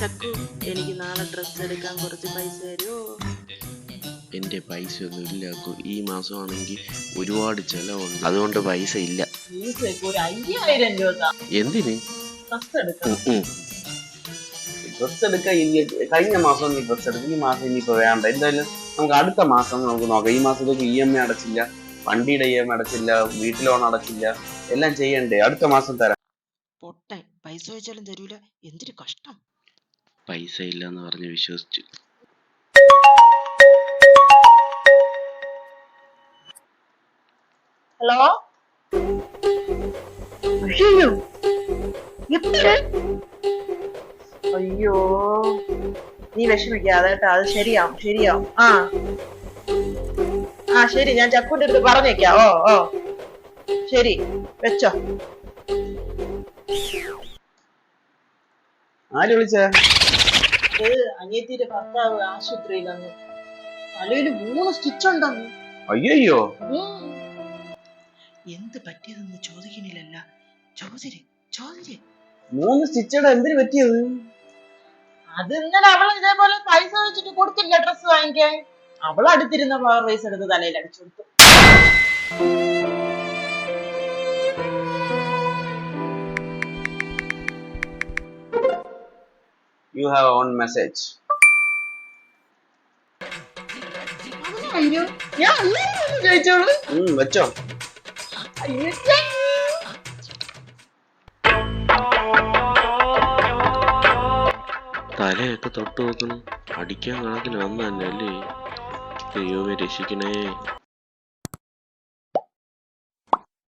ചക്കു എനിക്ക് നാളെ ഡ്രസ്സ് എടുക്കാൻ കുറച്ച് പൈസ തരുമോ എന്റെ പൈസ ഒന്നും ഇല്ല അക്കു. ഈ മാസമാണെങ്കിൽ ഒരുപാട് ചെലവുണ്ട്. അതുകൊണ്ട് പൈസ ഇല്ല. ഒരു അയ്യായിരം രൂപ. താ. എന്തിന്. ഡ്രസ് എടുക്കാൻ ഇനി കഴിഞ്ഞ മാസം നീ ഡ്രസ് എടുക്കും. ഈ മാസം ഇനിയിപ്പോ വേണ്ട. എന്തായാലും നമുക്ക് അടുത്ത മാസം നമുക്ക് നോക്കാം. ഈ മാസത്തേക്ക് ഇ എം ഐ അടച്ചില്ല. വണ്ടിയുടെ ഇ എം ഐ അടച്ചില്ല. വീട്ടിൽ ലോൺ അടച്ചില്ല. എല്ലാം ചെയ്യണ്ടേ? അടുത്ത മാസം തരാം. പൊട്ടൻ. പൈസ വെച്ചാലും തരൂല. എന്തൊരു കഷ്ടം. പൈസ ഇല്ല എന്ന് പറഞ്ഞ് വിശ്വസിച്ചു. ഹലോ? അയ്യോ. അയ്യോ. നീ വിഷമിക്കാതെ കേട്ടോ. അത് ശരിയാവും ശരിയാവും. ആ. ആ ശരി. ഞാൻ ചക്കുന്റെ അടുത്ത് പറഞ്ഞേക്കാം. ഓ ഓ. ശരി. വെച്ചോ. ആര് വിളിച്ചേ? ഇത് അനിയത്തിയുടെ ഭർത്താവ് ആശുപത്രിയിലന്ന് തലയിൽ മൂന്ന് സ്റ്റിച്ച് ഉണ്ടെന്ന്. അയ്യോ എന്ത് പറ്റിയതെന്ന് ചോദിക്കുന്നില്ലല്ല. ചോദിര് ചോദിര് മൂന്ന് സ്റ്റിച്ചട എന്തിനു പറ്റിയത്? അത് ഇന്നലെ അവൾ ഇതേപോലെ പൈസ വെച്ചിട്ട് കൊടുത്തില്ല ഡ്രസ് വാങ്ങിക്കാൻ. അവൾ അടുത്തിരുന്ന പവർ പൈസ എടുത്ത് തലയിൽ അടിച്ചു കൊടുത്തു. യു ഹാവ് ഓൺ മെസ്സേജ് അയ്യോ. ഞാൻ അല്ലായിരുന്നു ചോദിച്ചോളൂ വെച്ചോ. അയ്യോ തലയൊക്കെ തൊട്ട് നോക്കണം അടിക്കാൻ കണക്കിന് വന്നു തന്നെ അല്ലേ ദൈവമേ രക്ഷിക്കണേ.